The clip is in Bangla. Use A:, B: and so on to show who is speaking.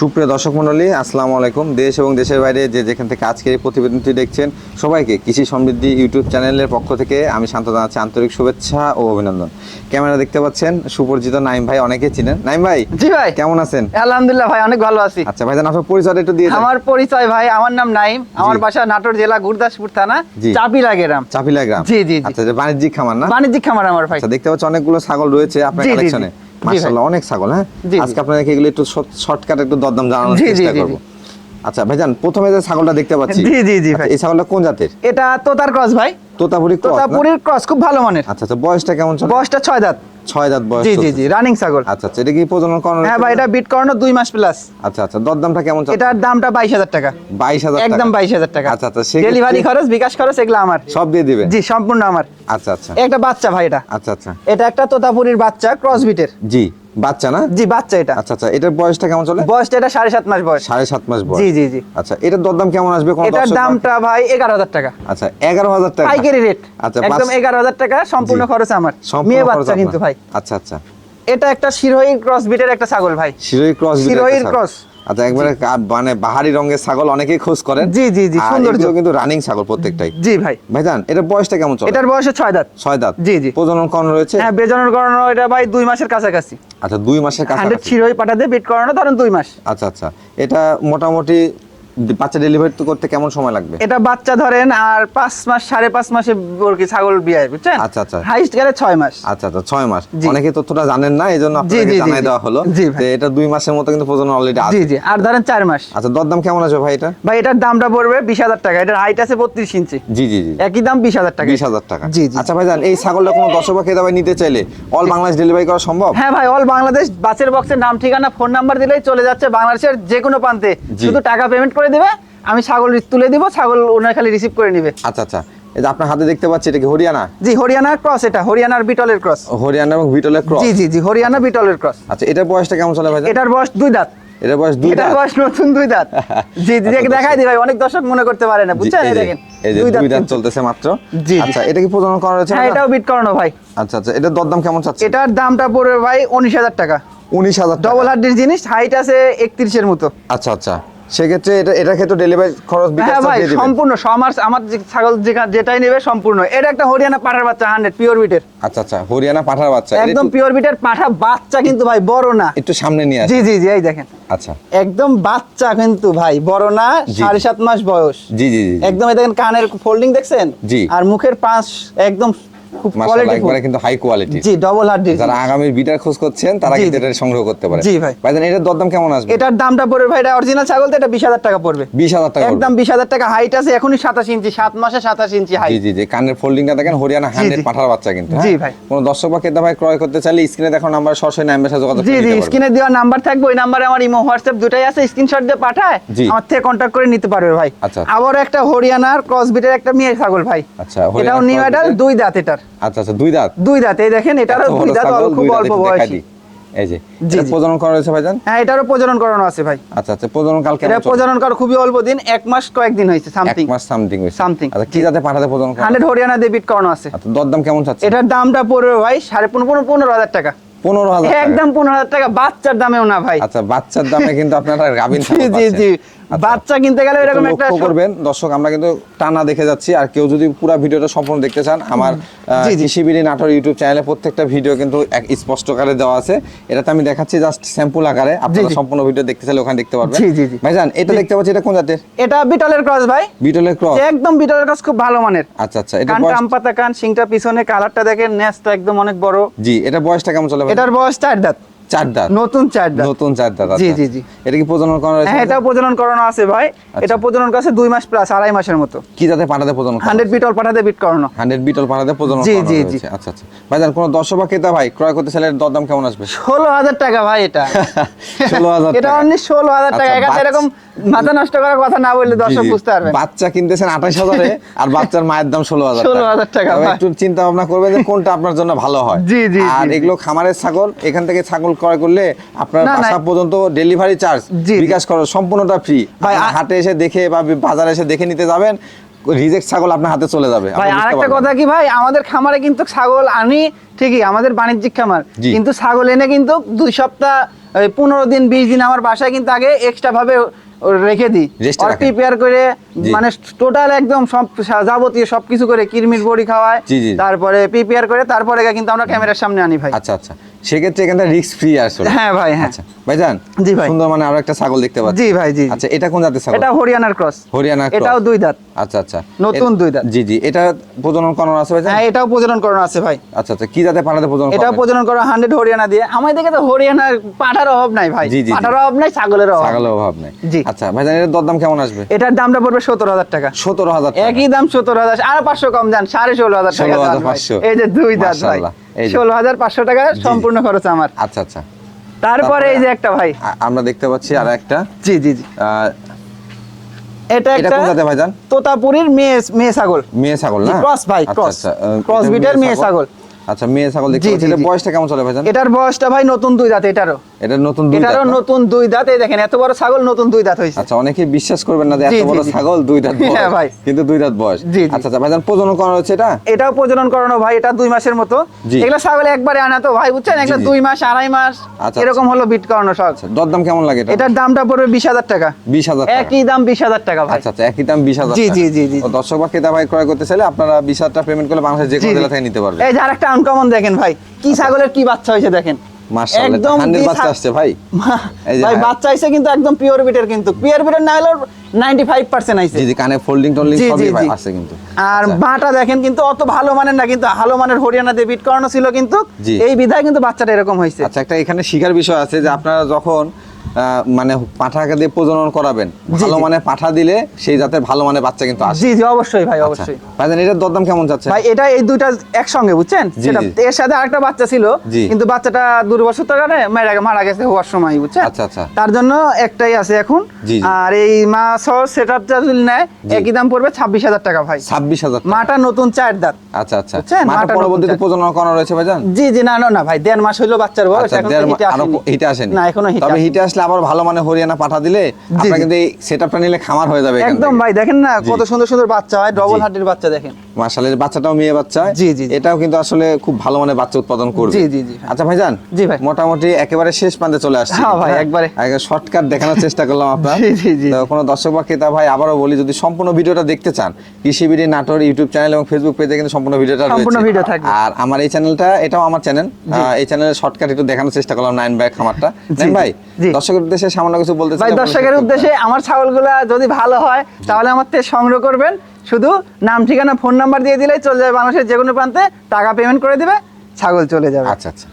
A: সুপ্রিয় দর্শক মণ্ডলী আসসালামু আলাইকুম। দেশ এবং দেশের বাইরে যে যেখান থেকে আজকের এই প্রতিবেদনটি দেখছেন সবাইকে কৃষি সমৃদ্ধি ইউটিউব চ্যানেলের পক্ষ থেকে আমি শান্ত জানাচ্ছি আন্তরিক শুভেচ্ছা ও অভিনন্দন। ক্যামেরা দেখতে পাচ্ছেন সুপরিচিত নাইম ভাই অনেকে চিনেন। নাইম ভাই
B: জি ভাই।
A: কেমন আছেন?
B: আলহামদুলিল্লাহ ভাই অনেক ভালো আছি।
A: আচ্ছা ভাইজান আপনার পরিচয় একটু দিয়ে দেন।
B: আমার পরিচয় ভাই আমার নাম নাইম। আমার। বাসা নাটোর জেলা গুরদাসপুর থানা। চাপিলা গ্রাম।
A: চাপিলা গ্রাম।
B: জি, জি।
A: আচ্ছা বাণিজ্যিক খামার না?
B: বাণিজ্যিক খামার আমার ভাই।
A: আচ্ছা দেখতে পাচ্ছি অনেকগুলো ছাগল রয়েছে আপনার। কালেকশনে।
B: ভাই।
A: মাশাআল্লাহ অনেক ছাগল হ্যাঁ। আজকে আপনাদেরকে এগুলো একটু শর্টকাট একটু দরদাম জানানোর চেষ্টা করব। আচ্ছা ভাইজান প্রথমে যে ছাগলটা দেখতে পাচ্ছি
B: জি জি জি ভাই।
A: আচ্ছা, এই ছাগলটা কোন জাতের?
B: এটা তোতার ক্রস ভাই।
A: তোতাপুরি ক্রস?
B: তোতাপুরির ক্রস খুব ভালো মানের।
A: আচ্ছা আচ্ছা বয়সটা কেমন
B: বয়সটা ছয় দাঁত।
A: ছয় দাঁত বয়স
B: জি জি জি রানিং ছাগল।
A: আচ্ছা আচ্ছা এটা কি প্রজনন করানো
B: হ্যাঁ ভাই এটা বিট করানো দুই মাস প্লাস
A: আচ্ছা আচ্ছা দরদামটা কেমন চলছে?
B: এটার দামটা বাইশ হাজার টাকা।
A: বাইশ হাজার
B: একদম বাইশ হাজার টাকা।
A: আচ্ছা আচ্ছা
B: ডেলিভারি খরচ বিকাশ খরচ এগুলো আমার।
A: সব দিয়ে দিবে?
B: জি সম্পূর্ণ আমার।
A: আচ্ছা আচ্ছা।
B: একটা বাচ্চা ভাই এটা।
A: আচ্ছা আচ্ছা।
B: এটা একটা তোতাপুরির বাচ্চা ক্রস বিটের
A: জি। বাচ্চা না?
B: জি বাচ্চা এটা।
A: আচ্ছা আচ্ছা এটার বয়সটা কেমন চলে?
B: বয়সটা এটা সাড়ে সাত মাস বয়স।
A: সাড়ে সাত মাস বয়স।
B: জি জি জি।
A: আচ্ছা এটার দরদাম কেমন আসবে
B: এটার দামটা ভাই এগারো হাজার টাকা।
A: আচ্ছা এগারো হাজার টাকা।
B: পাইকারি রেট
A: আচ্ছা
B: একদম এগারো হাজার টাকা সম্পূর্ণ। খরচ আমার। মেয়ে বাচ্চা কিন্তু ভাই।
A: আচ্ছা আচ্ছা।
B: এটা একটা শিরোহী ক্রস বিটের একটা ছাগল ভাই।
A: শিরোহী ক্রস
B: শিরোহীর cross।
A: আচ্ছা একবারে মানে বাহারি রঙের ছাগল অনেকেই খোঁজ করেন।
B: জি, জি, জি।
A: এগুলো কিন্তু রানিং ছাগল প্রত্যেকটাই।
B: জি ভাই।
A: ভাইজান এটার বয়সটা কেমন চলে?
B: এটার বয়সে ছয় দাঁত।
A: ছয় দাঁত।
B: জি, জি।
A: প্রজনন করানো রয়েছে?
B: হ্যাঁ বেজনের করানো এটা ভাই দুই মাসের কাছাকাছি।
A: আচ্ছা দুই মাসের কাছাকাছি।
B: শিরোহী পাঠাতে বিট করানো ধরেন দুই মাস।
A: আচ্ছা আচ্ছা। এটা মোটামুটি বাচ্চা ডেলিভারি করতে কেমন সময় লাগবে?
B: এটা বাচ্চা ধরেন আর পাঁচ মাস সাড়ে পাঁচ মাসে ওর কি ছাগল বিয়ে বুঝছেন?
A: আচ্ছা, আচ্ছা।
B: হাইস্ট গেলে ছয় মাস।
A: আচ্ছা আচ্ছা ছয় মাস। অনেকে তথ্যটা জানেন না এই জন্য আপনাকে
B: জি, জি,
A: জানাই দেওয়া হলো যে এটা দুই মাসের মতো কিন্তু প্রজনন অলরেডি আছে।
B: জি আর ধরেন চার মাস।
A: আচ্ছা দরদাম কেমন আছে ভাই এটা?
B: ভাই এটার দামটা পড়বে বিশ হাজার টাকা। এটার হাইট আছে বত্রিশ ইঞ্চি।
A: জি জি জি।
B: একই দাম বিশ হাজার টাকা।
A: বিশ হাজার টাকা।
B: জি জি।
A: আচ্ছা ভাইজান এই ছাগলটা কোনো দর্শক বা ভাই নিতে চাইলে অল বাংলাদেশ ডেলিভারি করা সম্ভব?
B: হ্যাঁ ভাই অল বাংলাদেশ বাসের বক্সের নাম ঠিকানা ফোন নাম্বার দিলেই চলে যাচ্ছে বাংলাদেশের যে কোনো প্রান্তে।
A: জি।
B: শুধু টাকা পেমেন্ট করে দিবে আমি ছাগল তুলে দিব ছাগল ওনার খালি রিসিভ করে নিবে।
A: আচ্ছা আচ্ছা। এই যে আপনার হাতে দেখতে পাচ্ছি এটা কি হরিয়ানা?
B: জি হরিয়ানার ক্রস এটা হরিয়ানার বিটলের ক্রস
A: হরিয়ানা এবং বিটলের ক্রস
B: জি জি জি হরিয়ানা বিটলের ক্রস
A: আচ্ছা এটার বয়সটা কেমন চলে ভাইজান?
B: এটার বয়স দুই দাঁত।
A: এটার বয়স দুই দাঁত?
B: বয়স নতুন দুই দাঁত। জি জি
A: আচ্ছা,
B: দেখাই দি ভাই অনেক দর্শক মনে করতে পারে না বুঝছেন?
A: এই
B: দেখেন
A: এই যে
B: দুই দাঁত।
A: চলতেছে মাত্র।
B: জি, জি।
A: আচ্ছা এটা কি প্রজনন করা রয়েছে
B: হ্যাঁ এটাও বিট করানো ভাই।
A: আচ্ছা আচ্ছা এটার দরদাম কেমন চাচ্ছে?
B: এটার দামটা পড়বে ভাই উনিশ হাজার টাকা।
A: উনিশ হাজার
B: ডবল হার্ডির জিনিস হাইট আছে একত্রিশের মতো।
A: আচ্ছা আচ্ছা। সেক্ষেত্রে এটা এটার ক্ষেত্রে ডেলিভারি খরচ
B: হ্যাঁ
A: বিকাশ
B: ভাই সম্পূর্ণ সমার আমার যে ছাগল যেটাই নেবে সম্পূর্ণ। এটা একটা হরিয়ানা পাঠার বাচ্চা হান্ড্রেড পিওর বিটের
A: আচ্ছা আচ্ছা হরিয়ানা পাঠার বাচ্চা।
B: একদম পিওর বিটের পাঠা বাচ্চা কিন্তু ভাই বড় না।
A: একটু সামনে নিয়ে
B: জি জি জি এই দেখেন।
A: আচ্ছা।
B: একদম বাচ্চা কিন্তু ভাই বড় না সাড়ে সাত মাস বয়স।
A: জি জি জি
B: একদম এই দেখেন কানের ফোল্ডিং দেখছেন?
A: জি।
B: আর মুখের পাঁচ একদম খুব কোয়ালিটি
A: একবারে কিন্তু হাই কোয়ালিটি
B: জি ডবল হার্ড
A: যারা আগামীর বিটার খোঁজ করছেন তারা কিন্তু এটা সংগ্রহ করতে পারে
B: জি, ভাই।
A: ভাইজান এটার দরদাম কেমন আসবে?
B: এটার দামটা পড়বে ভাই এটা অরিজিনাল ছাগল তো এটা বিশ হাজার টাকা পড়বে।
A: বিশ হাজার টাকা
B: একদম বিশ হাজার টাকা হাইট আছে এখনই সাতাশ ইঞ্চি সাত মাসে সাতাশ ইঞ্চি
A: জি
B: হাইট
A: জি জি কানের ফোল্ডিংটা দেখেন হরিয়ানা হান্ড্রেড
B: জি।
A: পাঠার বাচ্চা কিন্তু
B: জি,
A: হ্যাঁ?
B: ভাই।
A: কোনো দর্শক বা ক্রেতা ভাই ক্রয় করতে চাইলে স্ক্রিনে দেখো নাম্বার সরাসরি নাম্বার সাথে যোগাযোগ
B: জি জি স্ক্রিনে দেওয়া নাম্বার থাকবে ওই নাম্বারে আমার ইমো হোয়াটসঅ্যাপ দুটাই আছে স্ক্রিনশট দিয়ে পাঠায় আমার থেকে কন্ট্যাক্ট করে নিতে পারবে ভাই।
A: আচ্ছা।
B: আবার একটা হরিয়ানার ক্রস বিটের একটা মেয়ে ছাগল ভাই।
A: আচ্ছা,
B: এটাও নিউ
A: cross
B: দুই দাঁত এটার।
A: আচ্ছা আচ্ছা দুই দাঁত?
B: দুই দাঁত এই দেখেন এটারও দুই দাঁত
A: ছাগল,
B: অল্প
A: দুই দাঁত
B: অল্প
A: একটু দেখাই
B: বয়সী
A: এই যে এটা প্রজনন করা রয়েছে ভাইজান?
B: হ্যাঁ এটারও প্রজনন করানো আছে ভাই।
A: আচ্ছা আচ্ছা প্রজনন কাল কেমন
B: এটা প্রজনন করা খুবই অল্প দিন এক মাস কয়েকদিন হয়েছে
A: এক
B: সামথিং
A: মাস সামথিং হয়েছে। আচ্ছা কি যাতে পাঠাতে প্রজনন করা?
B: হরিয়ানা দিয়ে বিট করানো আছে।
A: আচ্ছা কেমন চাচ্ছে
B: এটার দামটা পড়বে ভাই সাড়ে পনেরো পনেরো পনেরো হাজার টাকা।
A: পনেরো হাজার
B: একদম পনেরো হাজার টাকা বাচ্চার দামেও না ভাই।
A: আচ্ছা বাচ্চার দামে কিন্তু আপনারা গাভিন
B: জি জি জি। বাচ্চা কিনতে গেলে এরকম একটা
A: করবেন। দর্শক আমরা কিন্তু টানা দেখে যাচ্ছি। আর কেউ যদি পুরো ভিডিওটা সম্পূর্ণ দেখতে চান আমার। কৃষিবিড়ি নাটোর ইউটিউব চ্যানেলে প্রত্যেকটা ভিডিও কিন্তু এক স্পষ্ট আকারে দেওয়া আছে। এটাতে আমি দেখাচ্ছি জাস্ট স্যাম্পল আকারে। আপনারা সম্পূর্ণ ভিডিও দেখতে চাইলে ওখানে দেখতে পারবেন।
B: জি, জি, জি।
A: ভাইজান এটা দেখতে পাচ্ছি এটা কোন জাতের?
B: এটা বিটলের ক্রস ভাই।
A: বিটলের ক্রস।
B: একদম বিটলের ক্রস খুব ভালো মানের।
A: আচ্ছা আচ্ছা এটা
B: কান পাতা কান সিংটা পিছনে কালারটা দেখেন নেসটা একদম অনেক বড়।
A: জি এটা বয়সটা কেমন চলে ভাই?
B: এটার বয়স চার দাঁত।
A: চার দাঁত।
B: নতুন চার দাঁত।
A: নতুন চার দাঁত
B: জি,
A: আচ্ছা।
B: জি, জি।
A: এটা কি প্রজনন করা রয়েছে
B: হ্যাঁ এটাও প্রজনন করানো আছে ভাই।
A: আচ্ছা।
B: এটা প্রজনন দুই মাস প্লাস আড়াই মাসের মতো।
A: কি জাতে পাঠাতে প্রজনন করা
B: হান্ড্রেড বিটল পাঠাতে বিট করানো।
A: হান্ড্রেড বিটল পাঠাতে প্রজনন
B: জি,
A: করানো
B: জি, জি।
A: আচ্ছা আচ্ছা। ভাইজান কোন দর্শক বা ক্রেতা ভাই ক্রয় করতে চাইলে দরদাম কেমন আসবে?
B: ষোলো হাজার টাকা ভাই এটা।
A: ষোলো হাজার
B: এটা। অনলি ষোলো হাজার টাকা।
A: আচ্ছা,
B: এরকম মাথা নষ্ট করার কথা না বললে দর্শক। বুঝতে পারবে।
A: বাচ্চা কিনতেছেন আঠাশ হাজারে আর বাচ্চার মায়ের দাম ষোলো হাজার
B: 16,000 টাকা,
A: একটু চিন্তা ভাবনা করবেন যে কোনটা আপনার জন্য ভালো হয়।
B: জি, জি,
A: আর এগুলো খামারের ছাগল এখান থেকে ছাগল ক্রয় করলে আপনার। বাসা পর্যন্ত ডেলিভারি চার্জ। বিকাশ করো সম্পূর্ণটা ফ্রি হাটে এসে দেখে বা বাজারে এসে দেখে নিতে যাবেন রিজেক্ট ছাগল আপনার হাতে চলে যাবে।
B: ভাই আরেকটা কথা কি ভাই আমাদের খামারে কিন্তু ছাগল আনি ঠিকই আমাদের বাণিজ্যিক খামার। কিন্তু ছাগল এনে কিন্তু দুই সপ্তাহ পনেরো দিন বিশ দিন আমার বাসায় কিন্তু আগে এক্সট্রা ভাবে রেখে দিই। প্রিপেয়ার করে মানে টোটাল একদম সব যাবতীয় সবকিছু করে কিরমির বড়ি খাওয়ায়। তারপরে প্রিপেয়ার করে তারপরে কিন্তু আমরা ক্যামেরার সামনে আনি ভাই।
A: আচ্ছা আচ্ছা। সেক্ষেত্রে এখানটা রিস্ক ফ্রি আসলে
B: হ্যাঁ ভাই হ্যাঁ।
A: আচ্ছা ভাইজান
B: জি ভাই।
A: সুন্দর মানে আরও একটা ছাগল দেখতে পাচ্ছি।
B: জি ভাই জি।
A: আচ্ছা এটা কোন জাতের ছাগল?
B: এটা হরিয়ানার ক্রস
A: হরিয়ানা।
B: এটাও দুই দাঁত।
A: আচ্ছা আচ্ছা।
B: নতুন দুই দাঁত।
A: জি জি এটা প্রজনন করানো আছে ভাইজান?
B: হ্যাঁ এটাও প্রজনন করানো আছে ভাই।
A: আচ্ছা আচ্ছা কি জাতে পাঠাতে প্রজনন করাবেন?
B: প্রজনন করা হান্ড্রেড হরিয়ানা দিয়ে। আমার দিকে তো হরিয়ানার পাঠার অভাব নাই ভাই। পাঠার অভাব নাই ছাগলের অভাব।
A: ছাগলের অভাব নেই।
B: জি।
A: আচ্ছা ভাইজান এর দরদাম কেমন আসবে?
B: এটার দামটা পড়বে সতেরো হাজার টাকা।
A: সতেরো হাজার
B: একই দাম সতেরো হাজার আর পাঁচশো কম যান সাড়ে ষোলো হাজার টাকা
A: 16,500
B: এই যে দুই দাঁত ভাই। ষোলো হাজার পাঁচশো টাকা সম্পূর্ণ খরচ আমার।
A: আচ্ছা আচ্ছা।
B: তারপরে এই যে একটা ভাই।
A: আমরা দেখতে পাচ্ছি আর একটা।
B: জি জি জি। এটা একটা
A: ভাইজান
B: তোতাপুরীর মেয়ে মেয়ে ছাগল।
A: মেয়ে ছাগল না?
B: ক্রস ভাই,
A: আচ্ছা। আচ্ছা,
B: breed-এর মেয়ে ছাগল।
A: আচ্ছা মেয়ে ছাগল দেখতে
B: জি,
A: পাচ্ছি। এটা বয়সটা কেমন চলে ভাইজান
B: এটার বয়সটা ভাই নতুন দুই দাঁত এটারও।
A: এটা নতুন দুই দাঁত না?
B: নতুন দুই দাঁত এই দেখেন এত বড় ছাগল নতুন দুই দাঁত হয়েছে।
A: আচ্ছা অনেকে বিশ্বাস করবেন না যে এত বড় ছাগল দুই দাঁত
B: হ্যাঁ, ভাই।
A: কিন্তু দুই দাঁত বয়স। আচ্ছা আচ্ছা ভাইজান প্রজনন করানো হচ্ছে এটা?
B: এটাও প্রজনন করানো ভাই এটা দুই মাসের মতো। এগুলো ছাগল একবারে আনা তো ভাই বুঝছেন? এগুলো দুই মাস আড়াই মাস
A: আচ্ছা,
B: এরকম হলো বিট করানো সব।
A: আচ্ছা দরদাম কেমন লাগে এটা?
B: এটার দামটা পড়বে বিশ হাজার টাকা।
A: বিশ হাজার টাকা।
B: একই দাম বিশ হাজার টাকা ভাই।
A: আচ্ছা আচ্ছা একই দাম বিশ হাজার
B: জি, জি, জি, জি।
A: দর্শক বা ক্রেতা ভাই ক্রয় করতে চাইলে আপনারা বিশ হাজার টাকা পেমেন্ট করলে বাংলাদেশের যে কোনো জেলা থেকে নিতে পারবে
B: এই যে আরেকটা আনকমন দেখেন ভাই। কি ছাগলের কি বাচ্চা হয়েছে দেখেন। একদম
A: বাচ্চা আসছে ভাই
B: ভাই। বাচ্চা আইছে কিন্তু একদম পিওর বিটের কিন্তু পিওর বিটের না হলেও নাইনটি ফাইভ পার্সেন্ট আইছে
A: জি জি কানে ফোল্ডিং টোল্ডিং সবই
B: জি,
A: ভাই
B: জি।
A: আছে কিন্তু
B: আর। বাটা দেখেন কিন্তু অত ভালো মানের না কিন্তু ভালো মানের হরিয়ানা দিয়ে বিট করানো ছিল কিন্তু। এই বিধায় কিন্তু বাচ্চাটা এরকম হয়েছে
A: আচ্ছা একটা এখানে শিকার বিষয় আছে যে আপনারা যখন মানে পাঠাকে দিয়ে প্রজনন করাবেন ভালো। মানে পাঠা দিলে সেই জাতের ভালো মানে বাচ্চা কিন্তু আসে
B: জি জি অবশ্যই ভাই
A: আচ্ছা
B: অবশ্যই
A: ভাইজান এটার দরদাম কেমন যাচ্ছে
B: ভাই এটা এই দুইটা একসঙ্গে বুঝছেন সেটা এর সাথে আরেকটা বাচ্চা ছিল কিন্তু বাচ্চাটা দুর্বছর কারণে মারা মারা গেছে হওয়ার সময় বুঝছেন
A: আচ্ছা, আচ্ছা।
B: তার জন্য একটাই আছে এখন। আর এই মা সহ সেটআপটা যদি নেয়। একই দাম পড়বে ছাব্বিশ হাজার টাকা ভাই
A: ছাব্বিশ হাজার টাকা।
B: মাটা নতুন চার দাঁত
A: আচ্ছা আচ্ছা
B: বুঝছেন?
A: মাটা পরবর্তীতে প্রজনন করানো রয়েছে ভাইজান
B: জি জি না না না ভাই দেড় মাস হইল বাচ্চার বয়স
A: আচ্ছা
B: এখন হিটে আসেনি। না এখনও হিটে।
A: হিটে আসলে আবার ভালো মানে হরিয়ানা পাঠা দিলে আপনারা কিন্তু এই সেটআপটা নিলে খামার হয়ে যাবে
B: একদম ভাই দেখেন না কত সুন্দর সুন্দর বাচ্চা হয় ডবল। হার্টের বাচ্চা দেখেন।
A: মার্শালের বাচ্চাটাও মেয়ে বাচ্চা
B: জি, জি।
A: এটাও কিন্তু আসলে খুব ভালো মানে বাচ্চা উৎপাদন করবে
B: জি, জি, জি।
A: আচ্ছা ভাইজান
B: জি ভাই।
A: মোটামুটি একেবারে শেষ প্রান্তে চলে আসছে
B: হ্যাঁ ভাই, একবারে।
A: আগে শর্টকাট দেখানোর চেষ্টা করলাম আপনার
B: জি, জি, জি।
A: কোনো দর্শক বা ক্রেতা ভাই আবারও বলি যদি সম্পূর্ণ ভিডিওটা দেখতে চান কৃষি বিডি নাটোর ইউটিউব চ্যানেল এবং ফেসবুক পেজে কিন্তু সম্পূর্ণ ভিডিওটা
B: সম্পূর্ণ ভিডিও থাকবে।
A: আর আমার এই চ্যানেলটা এটাও আমার চ্যানেল এই চ্যানেলের শর্টকাট একটু দেখানোর চেষ্টা করলাম নাইন ভাই খামারটা নাইন ভাই। দর্শকের উদ্দেশ্যে সামান্য কিছু বলতে চাই
B: ভাই দর্শকের উদ্দেশ্যে আমার ছাগলগুলা যদি ভালো হয় তাহলে আমার থেকে সংগ্রহ করবেন শুধু নাম, ঠিকানা ফোন নাম্বার দিয়ে দিলেই চলে যাবে মানুষের যে কোনো প্রান্তে। টাকা পেমেন্ট করে দেবে, ছাগল চলে যাবে।
A: আচ্ছা আচ্ছা।